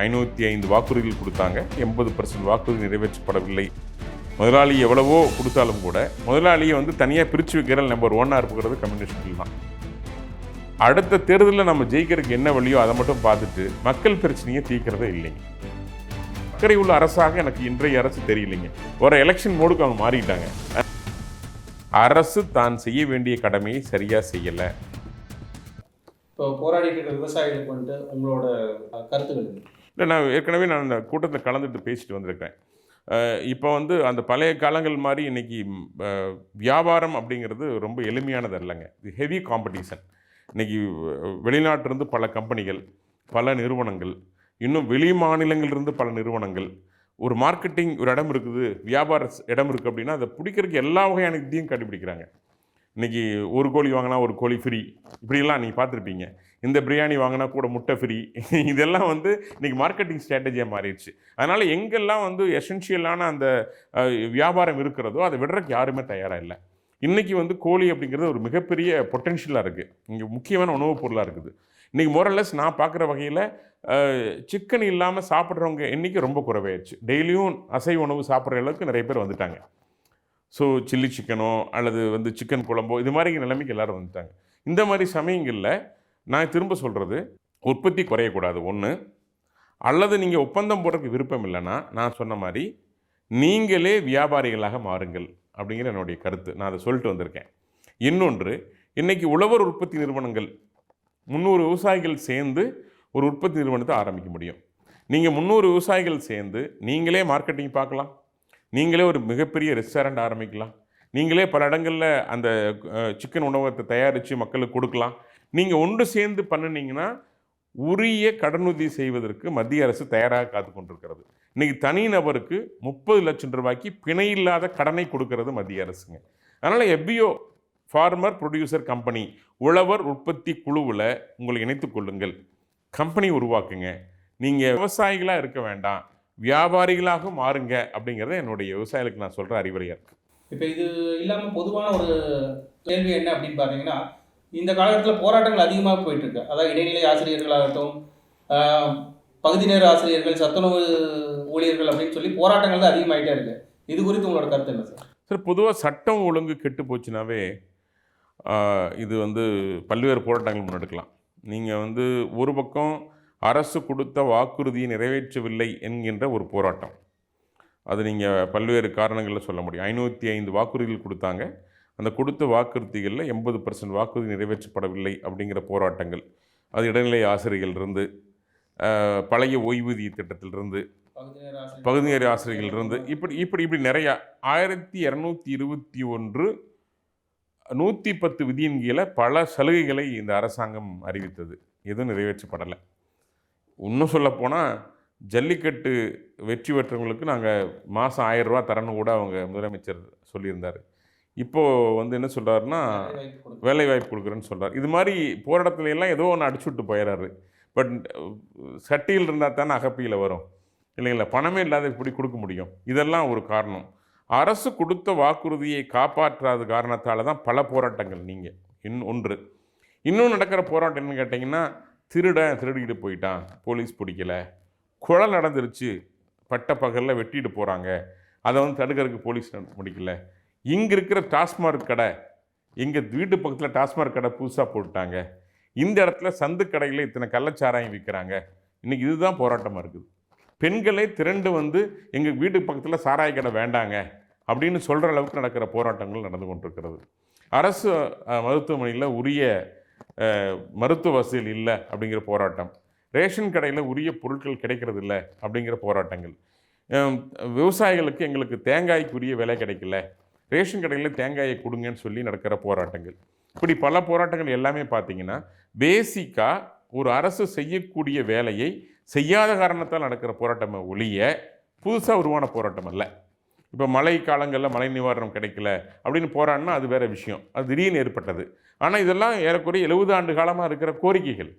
ஐநூற்றி ஐந்து வாக்குறுதிகள் கொடுத்தாங்க. எண்பது பர்சன்ட் வாக்குறுதி நிறைவேற்றப்படவில்லை. முதலாளி எவ்வளவோ கொடுத்தாலும் கூட முதலாளியை வந்து தனியாக பிரித்து வைக்கிற நம்பர் ஒன்னாக இருக்கிறது கம்யூனிஸ்ட் தான். அடுத்த தேர்தலில் நம்ம ஜெயிக்கிறதுக்கு என்ன வழியோ அதை மட்டும் பார்த்துட்டு மக்கள் பிரச்சனையை தீர்க்கிறதே இல்லைங்க அக்கறை உள்ள அரசாக எனக்கு இன்றைய அரசு தெரியலைங்க. ஒரு எலெக்ஷன் மோடுக்கு அவங்க மாறிட்டாங்க. அரசு தான் செய்ய வேண்டிய கடமையை சரியாக செய்யலை. இப்போ போராடிட்டு இருக்கிற விவசாயிகளுக்கு வந்துட்டு உங்களோட கருத்துக்கள் இல்லை நான் ஏற்கனவே நான் அந்த கூட்டத்தில் கலந்துட்டு பேசிட்டு வந்திருக்கேன் இப்போ வந்து அந்த பழைய காலங்கள் மாதிரி இன்னைக்கு வியாபாரம் அப்படிங்கிறது ரொம்ப எளிமையானது இல்லைங்க இது ஹெவி காம்படிஷன் இன்னைக்கு வெளிநாட்டிலிருந்து பல கம்பெனிகள் பல நிறுவனங்கள் இன்னும் வெளி மாநிலங்கள்லேருந்து பல நிறுவனங்கள் ஒரு மார்க்கெட்டிங் ஒரு இடம் இருக்குது வியாபார இடம் இருக்குது அப்படின்னா அதை பிடிக்கிறதுக்கு எல்லா வகையான இதையும் கண்டுபிடிக்கிறாங்க. இன்னைக்கு ஒரு கோழி வாங்கினா ஒரு கோழி ஃப்ரீ இப்படிலாம் நீங்கள் பார்த்துருப்பீங்க. இந்த பிரியாணி வாங்கினா கூட முட்டை ஃப்ரீ இதெல்லாம் வந்து இன்றைக்கி மார்க்கெட்டிங் ஸ்ட்ராட்டஜியாக மாறிடுச்சு. அதனால் எங்கெல்லாம் வந்து எசென்ஷியலான அந்த வியாபாரம் இருக்கிறதோ அதை விடுறதுக்கு யாருமே தயாராக இல்லை. இன்றைக்கி வந்து கோழி அப்படிங்கிறது ஒரு மிகப்பெரிய பொட்டென்ஷியலாக இருக்குது இங்கே முக்கியமான உணவுப் பொருளாக இருக்குது. இன்றைக்கி மோரல்லஸ் நான் பார்க்குற வகையில் சிக்கன் இல்லாமல் சாப்பிட்றவங்க எண்ணிக்கை ரொம்ப குறைவாயிடுச்சு. டெய்லியும் அசைவ உணவு சாப்பிட்ற அளவுக்கு நிறைய பேர் வந்துட்டாங்க. ஸோ சில்லி சிக்கனோ அல்லது வந்து சிக்கன் குழம்போ இது மாதிரி நிலைமைக்கு எல்லாரும் வந்துட்டாங்க. இந்த மாதிரி சமயங்களில் நான் திரும்ப சொல்கிறது உற்பத்தி குறையக்கூடாது. ஒன்று அல்லது நீங்கள் ஒப்பந்தம் போடுறதுக்கு விருப்பம் இல்லைன்னா நான் சொன்ன மாதிரி நீங்களே வியாபாரிகளாக மாறுங்கள் அப்படிங்கிற என்னுடைய கருத்து. நான் அதை சொல்லிட்டு வந்திருக்கேன். இன்னொன்று இன்னைக்கு உழவர் உற்பத்தி நிறுவனங்கள் முந்நூறு விவசாயிகள் சேர்ந்து ஒரு உற்பத்தி நிறுவனத்தை ஆரம்பிக்க முடியும். நீங்கள் முந்நூறு விவசாயிகள் சேர்ந்து நீங்களே மார்க்கெட்டிங் பார்க்கலாம். நீங்களே ஒரு மிகப்பெரிய ரெஸ்டாரண்ட் ஆரம்பிக்கலாம். நீங்களே பல இடங்களில் அந்த சிக்கன் உணவகத்தை தயாரித்து மக்களுக்கு கொடுக்கலாம். நீங்கள் ஒன்று சேர்ந்து பண்ணினீங்கன்னா உரிய கடனுதவி செய்வதற்கு மத்திய அரசு தயாராக காத்து கொண்டிருக்கிறது. தனி தனிநபருக்கு முப்பது லட்சம் ரூபாய்க்கு பிணை இல்லாத கடனை கொடுக்கறது மத்திய அரசுங்க. அதனால் எப்பியோ ஃபார்மர் ப்ரொடியூசர் கம்பெனி உழவர் உற்பத்தி குழுவில் உங்களை இணைத்து கொள்ளுங்கள். கம்பெனி உருவாக்குங்க. நீங்கள் விவசாயிகளாக இருக்க வேண்டாம். வியாபாரிகளாக மாறுங்க அப்படிங்கிறத என்னுடைய விவசாயிகளுக்கு நான் சொல்கிற அறிவுரையாக இருக்குது இப்போ இது இல்லாமல் பொதுவான ஒரு கேள்வி என்ன அப்படின்னு பார்த்தீங்கன்னா இந்த காலகட்டத்தில் போராட்டங்கள் அதிகமாக போயிட்டுருக்கு. அதாவது இடைநிலை ஆசிரியர்களாகட்டும் பகுதி நேர ஆசிரியர்கள் சத்துணவு ஊழியர்கள் அப்படின்னு சொல்லி போராட்டங்கள் தான் அதிகமாகிட்டே இருக்கு. இது குறித்து உங்களோட கருத்து என்ன சார்? சார் பொதுவாக சட்டம் ஒழுங்கு கெட்டு போச்சுனாவே இது வந்து பல்வேறு போராட்டங்கள் முன்னெடுக்கலாம். நீங்கள் வந்து ஒரு பக்கம் அரசு கொடுத்த வாக்குறுதியை நிறைவேற்றவில்லை என்கின்ற ஒரு போராட்டம். அது நீங்கள் பல்வேறு காரணங்களில் சொல்ல முடியும். ஐநூற்றி ஐந்து வாக்குறுதிகள் கொடுத்தாங்க. அந்த கொடுத்த வாக்குறுதிகளில் எண்பது பர்சன்ட் வாக்குறுதி நிறைவேற்றப்படவில்லை அப்படிங்கிற போராட்டங்கள். அது இடைநிலை ஆசிரியர்களிருந்து பழைய ஓய்வூதிய திட்டத்திலிருந்து பகுதி நேர ஆசிரியர்கள் இப்படி இப்படி இப்படி நிறையா. ஆயிரத்தி இரநூத்தி இருபத்தி ஒன்று நூற்றி பத்து விதியின் கீழே பல சலுகைகளை இந்த அரசாங்கம் அறிவித்தது. எதுவும் நிறைவேற்றப்படலை. இன்னும் சொல்லப்போனால் ஜல்லிக்கட்டு வெற்றி பெற்றவங்களுக்கு நாங்கள் மாதம் ஆயிரம் ரூபா தரணும் கூட அவங்க முதலமைச்சர் சொல்லியிருந்தார். இப்போது வந்து என்ன சொல்கிறாருன்னா வேலை வாய்ப்பு கொடுக்குறேன்னு சொல்றார். இது மாதிரி போராட்டத்துல எல்லாம் ஏதோ ஒன்று அடிச்சு விட்டு போயிடுறாரு பட் சட்டியில் இருந்தால் தானே அகப்பியில் வரும். இல்லைங்களா? பணமே இல்லாத இப்படி கொடுக்க முடியும். இதெல்லாம் ஒரு காரணம். அரசு கொடுத்த வாக்குறுதியை காப்பாற்றாத காரணத்தால் தான் பல போராட்டங்கள் நீங்கள் இன் ஒன்று. இன்னும் நடக்கிற போராட்டம் என்னன்னு கேட்டிங்கன்னா திருடன் திருடிக்கிட்டு போயிட்டான். போலீஸ் பிடிக்கல. கொலை நடந்துருச்சு. பட்ட பகலில் வெட்டிட்டு போகிறாங்க அதை வந்து தடுக்கிறதுக்கு போலீஸ் முடிக்கல. இங்கே இருக்கிற டாஸ்மார்க் கடை எங்கள் வீட்டு பக்கத்தில் டாஸ்மார்க் கடை புதுசாக போட்டாங்க இந்த இடத்துல சந்து கடையில் இத்தனை கள்ளச்சாராயம் விற்கிறாங்க இன்றைக்கி இதுதான் போராட்டமாக இருக்குது. பெண்களே திரண்டு வந்து எங்கள் வீட்டு பக்கத்தில் சாராய கடை வேண்டாங்க அப்படின்னு சொல்கிற அளவுக்கு நடக்கிற போராட்டங்கள் நடந்து கொண்டிருக்கிறது. அரசு மருத்துவமனையில் உரிய மருத்துவ வசதிகள் இல்லை அப்படிங்கிற போராட்டம். ரேஷன் கடையில் உரிய பொருட்கள் கிடைக்கிறது இல்லை அப்படிங்கிற போராட்டங்கள். விவசாயிகளுக்கு எங்களுக்கு தேங்காய்க்குரிய விலை கிடைக்கல. ரேஷன் கடையில் தேங்காயை கொடுங்கன்னு சொல்லி நடக்கிற போராட்டங்கள். இப்படி பல போராட்டங்கள் எல்லாமே பார்த்தீங்கன்னா பேசிக்காக ஒரு அரசு செய்யக்கூடிய வேலையை செய்யாத காரணத்தால் நடக்கிற போராட்டமே ஒழிய புதுசாக உருவான போராட்டம் அல்ல. இப்போ மழை காலங்களில் மழை நிவாரணம் கிடைக்கல அப்படின்னு போராடினா அது வேற விஷயம். அது திடீர்னு ஏற்பட்டது. ஆனால் இதெல்லாம் ஏறக்குறைய எழுபது ஆண்டு காலமாக இருக்கிற கோரிக்கைகள்.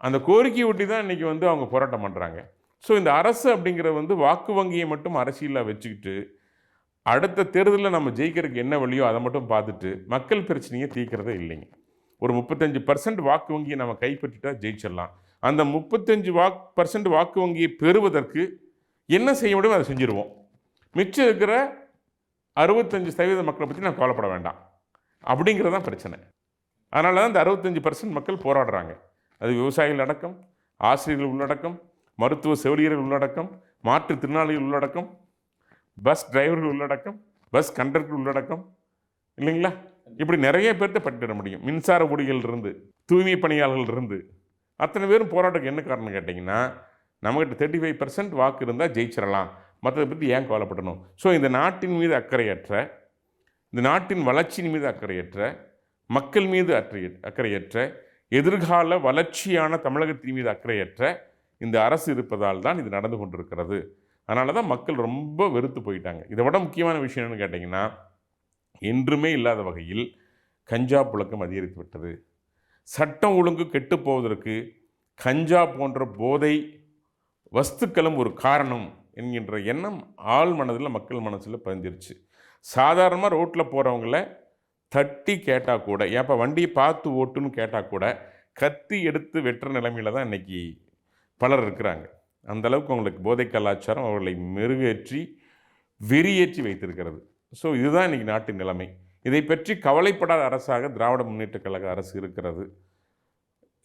அந்த கோரிக்கையை ஒட்டி தான் இன்றைக்கி வந்து அவங்க போராட்டம் பண்ணுறாங்க ஸோ இந்த அரசு அப்படிங்கிறது வந்து வாக்கு வங்கியை மட்டும் அரசியலாக வச்சுக்கிட்டு அடுத்த தேர்தலில் நம்ம ஜெயிக்கிறதுக்கு என்ன வழியோ அதை மட்டும் பார்த்துட்டு மக்கள் பிரச்சனையை தீர்க்கிறதே இல்லைங்க. ஒரு முப்பத்தஞ்சு பர்சன்ட் வாக்கு வங்கியை நம்ம கைப்பற்றிட்டா ஜெயிச்சிடலாம். அந்த முப்பத்தஞ்சு வாக் பர்சன்ட் வாக்கு வங்கியை பெறுவதற்கு என்ன செய்ய முடியுமோ அதை செஞ்சுருவோம். மிச்சம் இருக்கிற அறுபத்தஞ்சு சதவீத மக்களை பற்றி நான் கவலைப்பட வேண்டாம். அப்படிங்கிறது தான் பிரச்சனை. அதனால தான் இந்த அறுபத்தஞ்சு பர்சன்ட் மக்கள் போராடுறாங்க. அது விவசாயிகள் அடக்கம் ஆசிரியர்கள் உள்ளடக்கம் மருத்துவ செவிலியர்கள் உள்ளடக்கம் மாற்றுத்திறனாளிகள் உள்ளடக்கம் பஸ் டிரைவர்கள் உள்ளடக்கம் பஸ் கண்டக்டர் உள்ளடக்கம் இல்லைங்களா? இப்படி நிறைய பேர்த்த பட்டிட முடியும். மின்சார ஊழியர்கள் இருந்து தூய்மை பணியாளர்கள் இருந்து. அத்தனை பேரும் போராட்டத்துக்கு என்ன காரணம் கேட்டிங்கன்னா நம்மகிட்ட தேர்ட்டி ஃபைவ் பர்சன்ட் வாக்கு இருந்தால் ஜெயிச்சிடலாம் மற்றதை பற்றி ஏன் கவலைப்படணும்? ஸோ இந்த நாட்டின் மீது அக்கறையற்ற இந்த நாட்டின் வளர்ச்சியின் மீது அக்கறையற்ற மக்கள் மீது அற்றைய அக்கறையற்ற எதிர்கால வளர்ச்சியான தமிழகத்தின் மீது அக்கறையற்ற இந்த அரசு இருப்பதால் தான் இது நடந்து கொண்டிருக்கிறது. அதனால தான் மக்கள் ரொம்ப வெறுத்து போயிட்டாங்க. இதை விட முக்கியமான விஷயம் என்னன்னு கேட்டிங்கன்னா என்றுமே இல்லாத வகையில் கஞ்சா புழக்கம் அதிகரித்து விட்டது. சட்டம் ஒழுங்கு கெட்டு போவதற்கு கஞ்சா போன்ற போதை வஸ்துக்களும் ஒரு காரணம் என்கின்ற எண்ணம் ஆள் மனதில் மக்கள் மனசில் பதிஞ்சிருச்சு. சாதாரணமாக ரோட்டில் போகிறவங்கள தட்டி கேட்டால் கூட ஏப்பா வண்டியை பார்த்து ஓட்டுன்னு கேட்டால் கூட கத்தி எடுத்து வெட்டுற நிலைமையில் தான் இன்றைக்கி பலர் இருக்கிறாங்க. அந்தளவுக்கு அவங்களுக்கு போதை கலாச்சாரம் அவர்களை மெருகேற்றி வெறியேற்றி வைத்திருக்கிறது. ஸோ இதுதான் இன்றைக்கி நாட்டின் நிலைமை. இதை பற்றி கவலைப்படாத அரசாக திராவிட முன்னேற்றக் கழக அரசு இருக்கிறது.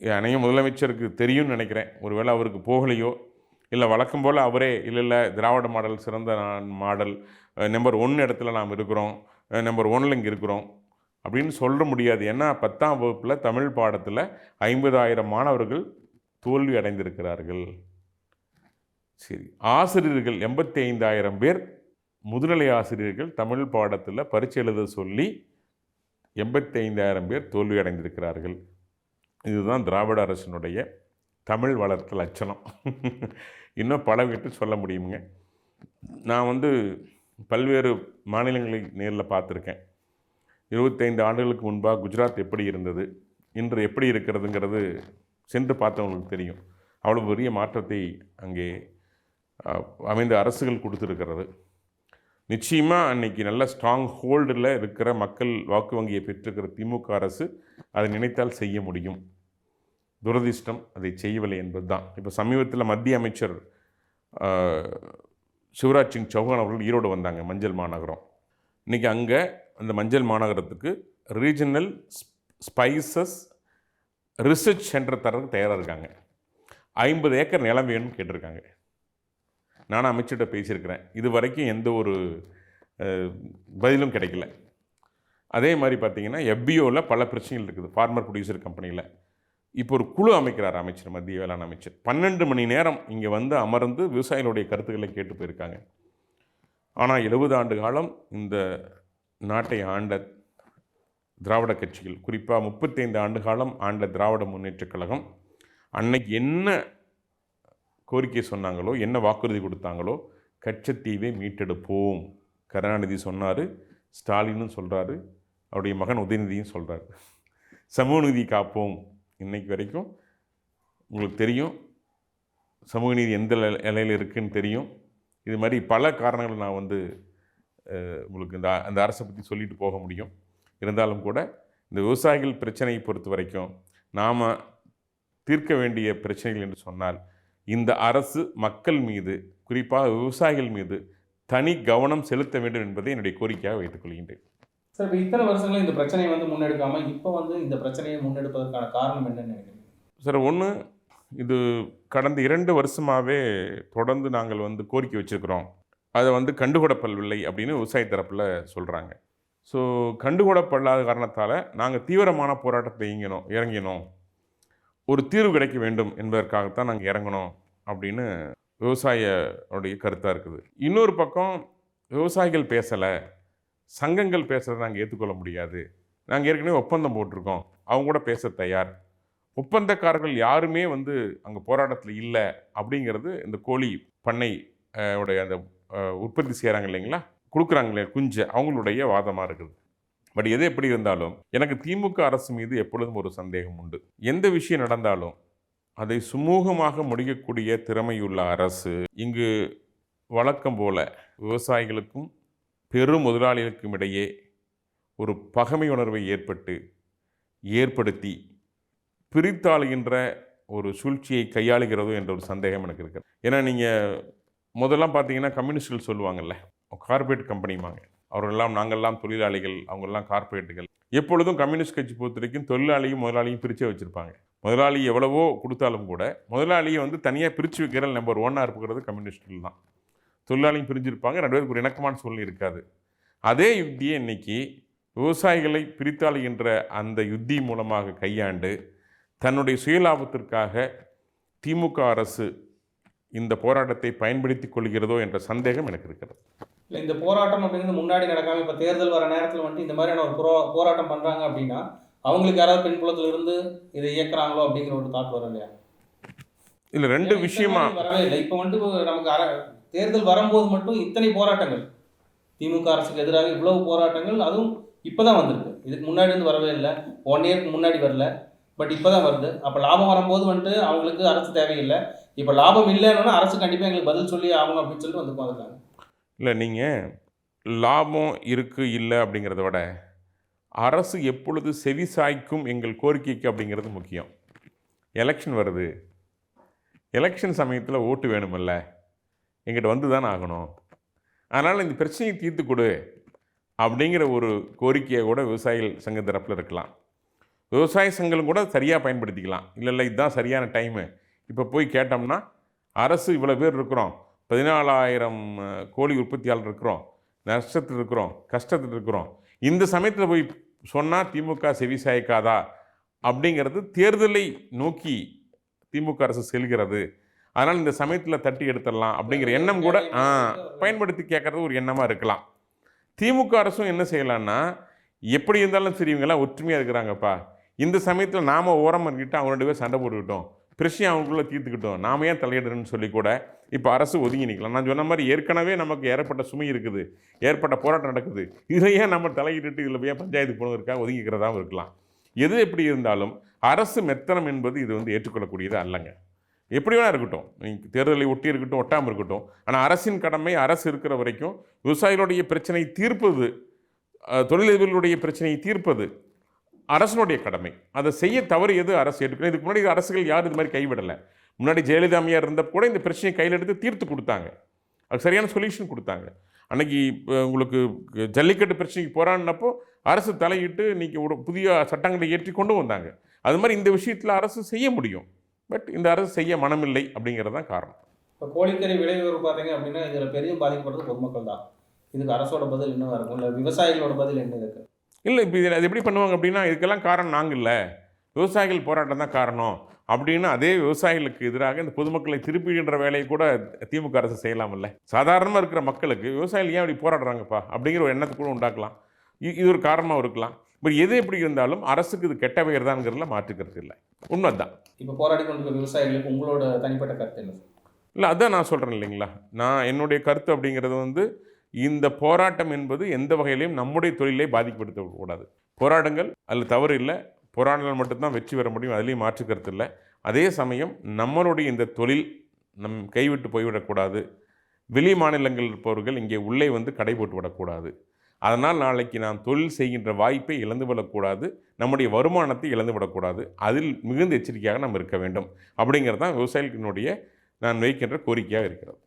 அனைய முதலமைச்சருக்கு தெரியும்னு நினைக்கிறேன். ஒருவேளை அவருக்கு போகலையோ இல்லை வழக்கம் போல் அவரே இல்லை இல்லை திராவிட மாடல் சிறந்த மாடல் நம்பர் ஒன் இடத்துல நாம் இருக்கிறோம் நம்பர் ஒன்ல இங்கே இருக்கிறோம் அப்படின்னு சொல்ல முடியாது. ஏன்னா பத்தாம் வகுப்பில் தமிழ் பாடத்தில் ஐம்பதாயிரம் மாணவர்கள் தோல்வி அடைந்திருக்கிறார்கள். சரி. ஆசிரியர்கள் எண்பத்தி ஐந்தாயிரம் பேர் முதுநிலை ஆசிரியர்கள் தமிழ் பாடத்தில் பரீட்சை எழுத சொல்லி எண்பத்தி ஐந்தாயிரம் பேர் தோல்வி அடைந்திருக்கிறார்கள் இதுதான் திராவிட அரசினுடைய தமிழ் வளர்த்த லட்சணம். இன்னும் பல விட்டு சொல்ல முடியுங்க நான் வந்து பல்வேறு மாநிலங்களை நேரில் பார்த்துருக்கேன். இருபத்தைந்து ஆண்டுகளுக்கு முன்பாக குஜராத் எப்படி இருந்தது இன்று எப்படி இருக்கிறதுங்கிறது சென்று பார்த்தவங்களுக்கு தெரியும். அவ்வளோ பெரிய மாற்றத்தை அங்கே அமைந்த அரசுகள் கொடுத்துருக்கிறது. நிச்சயமாக அன்னைக்கு நல்ல ஸ்ட்ராங் ஹோல்டில் இருக்கிற மக்கள் வாக்கு வங்கியை பெற்றிருக்கிற திமுக அரசு அதை நினைத்தால் செய்ய முடியும். துரதிர்ஷ்டம் அதை செய்யவில்லை என்பது தான் இப்போ சமீபத்தில் மத்திய அமைச்சர் சிவராஜ் சிங் சௌஹான் அவர்கள் ஈரோடு வந்தாங்க மஞ்சள் மாநகரம். இன்றைக்கி அங்கே அந்த மஞ்சள் மாநகரத்துக்கு ரீஜனல் ஸ்பைசஸ் ரிசர்ச் சென்டர் தரதுக்கு தயாராக இருக்காங்க. ஐம்பது ஏக்கர் நிலம் வேணும்னு கேட்டிருக்காங்க. நானும் அமைச்சர்கிட்ட பேசியிருக்கிறேன். இது வரைக்கும் எந்த ஒரு பதிலும் கிடைக்கல. அதே மாதிரி பார்த்தீங்கன்னா எஃபிஓவில் பல பிரச்சனைகள் இருக்குது. ஃபார்மர் ப்ரொடியூசர் கம்பெனியில் இப்போ ஒரு குழு அமைக்கிறார் அமைச்சர் மத்திய வேளாண் அமைச்சர். பன்னெண்டு மணி நேரம் இங்கே வந்து அமர்ந்து விவசாயிகளுடைய கருத்துக்களை கேட்டு போயிருக்காங்க. ஆனால் எழுபது ஆண்டு காலம் இந்த நாட்டை ஆண்ட திராவிட கட்சிகள் குறிப்பாக முப்பத்தைந்து ஆண்டு காலம் ஆண்ட திராவிட முன்னேற்றக் கழகம் அன்னைக்கு என்ன கோரிக்கை சொன்னாங்களோ என்ன வாக்குறுதி கொடுத்தாங்களோ கச்சத்தீவை மீட்டெடுப்போம். கருணாநிதி சொன்னார் ஸ்டாலினும் சொல்கிறாரு அவருடைய மகன் உதயநிதியும் சொல்கிறாரு சமூக நீதி காப்போம். இன்றைக்கு வரைக்கும் உங்களுக்கு தெரியும் சமூக நீதி எந்த நிலையில் இருக்குதுன்னு தெரியும். இது மாதிரி பல காரணங்கள் நான் வந்து உங்களுக்கு இந்த அந்த அரசை பற்றி சொல்லிட்டு போக முடியும். இருந்தாலும் கூட இந்த விவசாயிகள் பிரச்சனையை பொறுத்த வரைக்கும் நாம் தீர்க்க வேண்டிய பிரச்சனைகள் என்று சொன்னால் இந்த அரசு மக்கள் மீது குறிப்பாக விவசாயிகள் மீது தனி கவனம் செலுத்த வேண்டும் என்பதை என்னுடைய கோரிக்கையாக வைத்துக் கொள்கின்றேன். சார் இப்போ இத்தனை வருஷங்களும் இந்த பிரச்சனையை வந்து முன்னெடுக்காம இப்போ வந்து இந்த பிரச்சனையை முன்னெடுப்பதற்கான காரணம் என்னன்னு நினைக்கிறீங்க? சார் ஒன்று இது கடந்த இரண்டு வருஷமாகவே தொடர்ந்து நாங்கள் வந்து கோரிக்கை வச்சுருக்கிறோம். அதை வந்து கண்டுகொடப்படவில்லை அப்படின்னு விவசாய தரப்பில் சொல்கிறாங்க ஸோ கண்டுகொடப்படாத காரணத்தால் நாங்கள் தீவிரமான போராட்டத்தை இயங்கினோம் இறங்கினோம். ஒரு தீர்வு கிடைக்க வேண்டும் என்பதற்காகத்தான் நாங்கள் இறங்கணும் அப்படின்னு விவசாயியோடைய கருத்தாக இருக்குது. இன்னொரு பக்கம் விவசாயிகள் பேசலை சங்கங்கள் பேசுகிறத நாங்கள் ஏற்றுக்கொள்ள முடியாது. நாங்கள் ஏற்கனவே ஒப்பந்தம் போட்டிருக்கோம். அவங்க கூட பேச தயார். ஒப்பந்தக்காரர்கள் யாருமே வந்து அங்கே போராட்டத்தில் இல்லை அப்படிங்கிறது இந்த கோழி பண்ணை உடைய அந்த உற்பத்தி செய்கிறாங்க இல்லைங்களா? கொடுக்குறாங்களே குஞ்சு அவங்களுடைய வாதமாக இருக்குது. பட் எது எப்படி இருந்தாலும் எனக்கு திமுக அரசு மீது எப்பொழுதும் ஒரு சந்தேகம் உண்டு. எந்த விஷயம் நடந்தாலும் அதை சுமூகமாக முடிக்கக்கூடிய திறமையுள்ள அரசு இங்கு வழக்கம் போல விவசாயிகளுக்கும் பெரும் முதலாளிகளுக்கும் இடையே ஒரு பகைமை உணர்வை ஏற்பட்டு ஏற்படுத்தி பிரித்தாளுகின்ற ஒரு சூழ்ச்சியை கையாளுகிறதோ என்ற ஒரு சந்தேகம் எனக்கு இருக்குது ஏன்னா நீங்கள் முதல்லாம் பார்த்தீங்கன்னா கம்யூனிஸ்டுகள் சொல்லுவாங்கல்ல கார்ப்பரேட் கம்பெனிமாங்க அவர்களெல்லாம் நாங்கள்லாம் தொழிலாளிகள் அவங்கெல்லாம் கார்ப்பரேட்டுகள். எப்பொழுதும் கம்யூனிஸ்ட் கட்சி பொறுத்த வரைக்கும் தொழிலாளியும் முதலாளியும் பிரித்தே வச்சுருப்பாங்க. முதலாளி எவ்வளவோ கொடுத்தாலும் கூட முதலாளியை வந்து தனியாக பிரித்து வைக்கிற நம்பர் ஒன்னாக இருக்கிறது கம்யூனிஸ்டில் தான். தொழிலாளியும் பிரிஞ்சிருப்பாங்க ரெண்டு பேருக்கு ஒரு இணக்கமான சூழ்நிலை இருக்காது. அதே யுக்தியை இன்னைக்கு விவசாயிகளை பிரித்தாளுகின்ற அந்த யுத்தி மூலமாக கையாண்டு தன்னுடைய சுயலாபத்திற்காக திமுக அரசு இந்த போராட்டத்தை பயன்படுத்திக் கொள்கிறதோ என்ற சந்தேகம் எனக்கு இருக்கிறது. இல்லை இந்த போராட்டம் அப்படிங்கிறது முன்னாடி நடக்காம இப்போ தேர்தல் வர நேரத்தில் வந்துட்டு இந்த மாதிரியான ஒரு புரோ போராட்டம் பண்ணுறாங்க அப்படின்னா அவங்களுக்கு யாராவது பின்புலத்துல இருந்து இதை இயக்குறாங்களோ அப்படிங்கிற ஒரு தாட் வரும் இல்லையா? இல்லை ரெண்டு விஷயமா வரவே இல்லை. இப்போ வந்துட்டு நமக்கு அர தேர்தல் வரும்போது மட்டும் இத்தனை போராட்டங்கள். திமுக அரசுக்கு எதிராக இவ்வளவு போராட்டங்கள் அதுவும் இப்போதான் வந்திருக்கு. இதுக்கு முன்னாடி இருந்து வரவே இல்லை. ஒன் இயர்க்கு முன்னாடி வரல. பட் இப்போதான் வருது. அப்போ லாபம் வரும்போது வந்துட்டு அவங்களுக்கு அரசு தேவையில்லை. இப்போ லாபம் இல்லைன்னா அரசு கண்டிப்பாக எங்களுக்கு பதில் சொல்லி ஆகணும் அப்படின்னு சொல்லிட்டு வந்து உட்காந்துருக்காங்க இல்லை நீங்கள் லாபம் இருக்குது இல்லை அப்படிங்கிறத விட அரசு எப்பொழுது செவி சாய்க்கும் எங்கள் கோரிக்கைக்கு அப்படிங்கிறது முக்கியம். எலெக்ஷன் வருது. எலெக்ஷன் சமயத்தில் ஓட்டு வேணுமில்ல. எங்கிட்ட வந்து தானே ஆகணும். அதனால் இந்த பிரச்சனையை தீர்த்து கொடு அப்படிங்கிற ஒரு கோரிக்கையை கூட விவசாயிகள் சங்க தரப்பில் இருக்கலாம். விவசாய சங்கம் கூட சரியாக பயன்படுத்திக்கலாம். இல்லை இல்லை இதுதான் சரியான டைமு இப்போ போய் கேட்டோம்னா அரசு இவ்வளோ பேர் இருக்கிறோம். பதினாலாயிரம் கோழி உற்பத்தியாளர் இருக்கிறோம். நஷ்டத்தில் இருக்கிறோம் கஷ்டத்தில் இருக்கிறோம். இந்த சமயத்தில் போய் சொன்னால் திமுக செவி சாய்க்காதா? அப்படிங்கிறது தேர்தலை நோக்கி திமுக அரசு செல்கிறது. அதனால் இந்த சமயத்தில் தட்டி எடுத்துடலாம் அப்படிங்கிற எண்ணம் கூட பயன்படுத்தி கேட்குறது ஒரு எண்ணமாக இருக்கலாம். திமுக அரசும் என்ன செய்யலான்னா எப்படி இருந்தாலும் சரி இவங்கெல்லாம் ஒற்றுமையாக இருக்கிறாங்கப்பா. இந்த சமயத்தில் நாம் ஓரமாக இருக்கிட்டு அவங்க ரெண்டு பேர் சண்டை போட்டுக்கிட்டோம். பிரச்சனை அவங்களுக்குள்ளே தீர்த்துக்கிட்டோம். நாம ஏன் தலையிடுறேன்னு சொல்லி கூட இப்போ அரசு ஒதுங்கி நிற்கலாம் நான் சொன்ன மாதிரி ஏற்கனவே நமக்கு ஏற்பட்ட சுமை இருக்குது. ஏற்பட்ட போராட்டம் நடக்குது. இதையே நம்ம தலையிட்டு இதில் போய் பஞ்சாயத்து போனதற்காக ஒதுங்கிக்கிறதாகவும் இருக்கலாம். எது எப்படி இருந்தாலும் அரசு மெத்தனம் என்பது இது வந்து ஏற்றுக்கொள்ளக்கூடியது அல்லங்க. எப்படி வேணா இருக்கட்டும். நீங்கள் தேர்தலை ஒட்டி இருக்கட்டும் ஒட்டாமல் இருக்கட்டும். ஆனால் அரசின் கடமை அரசு இருக்கிற வரைக்கும் விவசாயிகளுடைய பிரச்சனை தீர்ப்பது தொழிலதிபர்களுடைய பிரச்சனையை தீர்ப்பது அரசனுடைய கடமை. அதை செய்ய தவறு எது? அரசு எடுக்கணும் இதுக்கு முன்னாடி அரசுகள் யாரும் இது மாதிரி கைவிடலை. முன்னாடி ஜெயலலிதா அம்மையார் இருந்தப்ப கூட இந்த பிரச்சனையை கையில் எடுத்து தீர்த்து கொடுத்தாங்க. அது சரியான சொல்யூஷன் கொடுத்தாங்க. அன்னைக்கு இப்போ உங்களுக்கு ஜல்லிக்கட்டு பிரச்சனைக்கு போராடினப்போ அரசு தலையிட்டு இன்னைக்கு ஒரு புதிய சட்டங்களை ஏற்றி கொண்டு வந்தாங்க. அது மாதிரி இந்த விஷயத்தில் அரசு செய்ய முடியும். பட் இந்த அரசு செய்ய மனமில்லை அப்படிங்கிறது தான் காரணம். இப்போ கோழிக்கறி விலை உயர்வு பார்த்தீங்க அப்படின்னா இதில் பெரிதும் பாதிக்கப்படுறது பொதுமக்கள் தான். இதுக்கு அரசோட பதில் என்னவா இருக்கும் இல்லை. விவசாயிகளோட பதில் என்ன இருக்கு இல்லை இப்போ இதில் அது எப்படி பண்ணுவாங்க அப்படின்னா இதுக்கெல்லாம் காரணம் நாங்கள் இல்லை. விவசாயிகள் போராட்டம் தான் காரணம். அப்படின்னு அதே விவசாயிகளுக்கு எதிராக இந்த பொதுமக்களை திருப்பிடுகின்ற வேலையை கூட திமுக அரசு செய்யலாம்ல சாதாரணமாக இருக்கிற மக்களுக்கு விவசாயிகள் ஏன் இப்படி போராடுறாங்கப்பா? அப்படிங்கிற ஒரு எண்ணத்தை கூட உண்டாக்கலாம். இ- இது ஒரு காரணமாக இருக்கலாம். பட் எது எப்படி இருந்தாலும் அரசுக்கு இது கெட்ட பெயர் தான்ங்கிறதுல மாற்றுக்கிறது இல்லை. உண்மைதான். இப்போ போராடி கொண்டிருக்க விவசாயிகளுக்கு உங்களோட தனிப்பட்ட கருத்து என்ன? இல்லை அதான் நான் சொல்கிறேன் இல்லைங்களா? நான் என்னுடைய கருத்து அப்படிங்கிறது வந்து இந்த போராட்டம் என்பது எந்த வகையிலையும் நம்முடைய தொழிலை பாதிக்கப்படுத்தக்கூடாது. போராடுங்கள் அதில் தவறு இல்லை. போராடினால் மட்டும்தான் வெற்றி பெற முடியும் அதுலேயும் மாற்றுக்கிறது இல்லை அதே சமயம் நம்மளுடைய இந்த தொழில் நம் கைவிட்டு போய்விடக்கூடாது. வெளி மாநிலங்கள் இருப்பவர்கள் இங்கே உள்ளே வந்து கடை போட்டு விடக்கூடாது அதனால் நாளைக்கு நாம் தொழில் செய்கின்ற வாய்ப்பை இழந்து விடக்கூடாது நம்முடைய வருமானத்தை இழந்து விடக்கூடாது. அதில் மிகுந்த எச்சரிக்கையாக நாம் இருக்க வேண்டும். அப்படிங்கிறது தான் விவசாயிகளினுடைய நான் வைக்கின்ற கோரிக்கையாக இருக்கிறது.